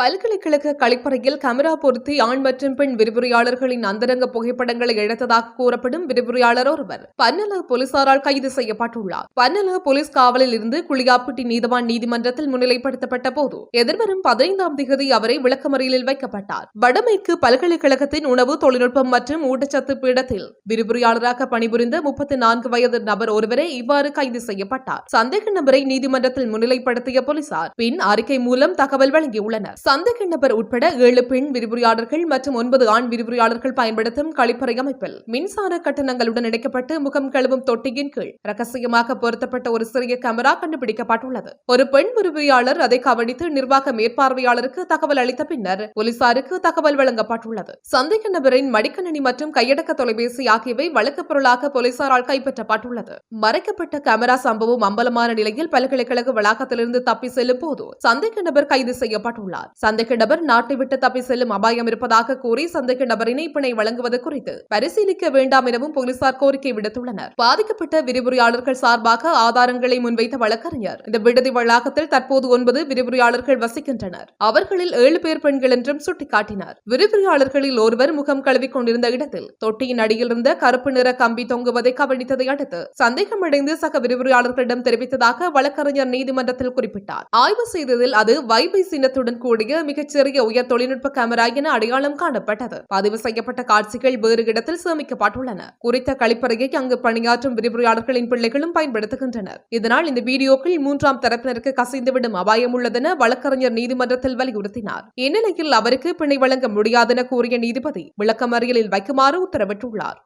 பல்கலைக்கழக கழிப்பறையில் கேமரா பொருத்தி ஆண் மற்றும் பெண் விரிவுரையாளர்களின் அந்தரங்க புகைப்படங்களை எடுத்ததாக கூறப்படும் விரிவுரையாளர் ஒருவர் பன்னல போலீசாரால் கைது செய்யப்பட்டுள்ளார். பன்னல போலீஸ் காவலில் இருந்து குளியாப்பட்டி நீதவான் நீதிமன்றத்தில் முன்னிலைப்படுத்தப்பட்ட போது எதிர்வரும் பதினைந்தாம் தேதி அவரை விளக்கமறியலில் வைக்கப்பட்டார். வடமேற்கு பல்கலைக்கழகத்தின் உணவு தொழில்நுட்பம் மற்றும் ஊட்டச்சத்து பீடத்தில் விரிவுரையாளராக பணிபுரிந்த முப்பத்தி நான்கு வயது நபர் ஒருவரே இவ்வாறு கைது செய்யப்பட்டார். சந்தேக நபரை நீதிமன்றத்தில் முன்னிலைப்படுத்திய போலீசார் பின் அறிக்கை மூலம் தகவல் வழங்கியுள்ளனர். சந்தேக நபர் உட்பட ஏழு பெண் விரிவுரையாளர்கள் மற்றும் ஒன்பது ஆண் விரிவுரையாளர்கள் பயன்படுத்தும் கழிப்பறை அமைப்பில் மின்சார கட்டணங்களுடன் இணைக்கப்பட்டு முகம் கழுவும் தொட்டியின் கீழ் ரகசியமாக பொருத்தப்பட்ட ஒரு சிறிய கேமரா கண்டுபிடிக்கப்பட்டுள்ளது. ஒரு பெண் விரிவுரையாளர் அதை கவனித்து நிர்வாக மேற்பார்வையாளருக்கு தகவல் அளித்த பின்னர் போலீசாருக்கு தகவல் வழங்கப்பட்டுள்ளது. சந்தேக நபரின் மடிக்கணினி மற்றும் கையடக்க தொலைபேசி ஆகியவை வழக்கு பொருளாக போலீசாரால் கைப்பற்றப்பட்டுள்ளது. மறைக்கப்பட்ட கேமரா சம்பவம் அம்பலமான நிலையில் பல்கலைக்கழக வளாகத்திலிருந்து தப்பி செல்லும் போது சந்தேக நபர் கைது செய்யப்பட்டுள்ளார். சந்தேக நபர் நாட்டை விட்டு தப்பி செல்லும் அபாயம் இருப்பதாக கூறி சந்தேக நபர் இணைப்பினை வழங்குவது குறித்து பரிசீலிக்க வேண்டாம் எனவும் போலீசார் கோரிக்கை விடுத்துள்ளனர். பாதிக்கப்பட்ட விரிவுரையாளர்கள் சார்பாக ஆதாரங்களை முன்வைத்த வழக்கறிஞர் இந்த விடுதி வளாகத்தில் தற்போது ஒன்பது விரிவுரையாளர்கள் வசிக்கின்றனர். அவர்களில் ஏழு பேர் பெண்கள் என்றும் சுட்டிக்காட்டினார். விரிவுரையாளர்களில் ஒருவர் முகம் கழுவிக் கொண்டிருந்த இடத்தில் தொட்டியின் அடியில் இருந்த கருப்பு நிற கம்பி தொங்குவதை கவனித்ததை அடுத்து சந்தேகமடைந்து சக விரிவுரையாளர்களிடம் தெரிவித்ததாக வழக்கறிஞர் நீதிமன்றத்தில் குறிப்பிட்டார். ஆய்வு செய்ததில் அது வைபை சின்னத்துடன் கூடிய மிகச்சிறிய உயர் தொழில்நுட்ப கேமரா என அடையாளம் காணப்பட்டது. பதிவு செய்யப்பட்ட காட்சிகள் வேறு இடத்தில் சேமிக்கப்பட்டுள்ளன. குறித்த கழிப்பறையை அங்கு பணியாற்றும் விரிவுரையாளர்களின் பிள்ளைகளும் பயன்படுத்துகின்றனர். இதனால் இந்த வீடியோக்கள் மூன்றாம் தரப்பினருக்கு கசிந்துவிடும் அபாயம் உள்ளதென வழக்கறிஞர் நீதிமன்றத்தில் வலியுறுத்தினார். இந்நிலையில் அவருக்கு பிணை வழங்க முடியாதென கூறிய நீதிபதி விளக்கமறியலில் வைக்குமாறு உத்தரவிட்டுள்ளார்.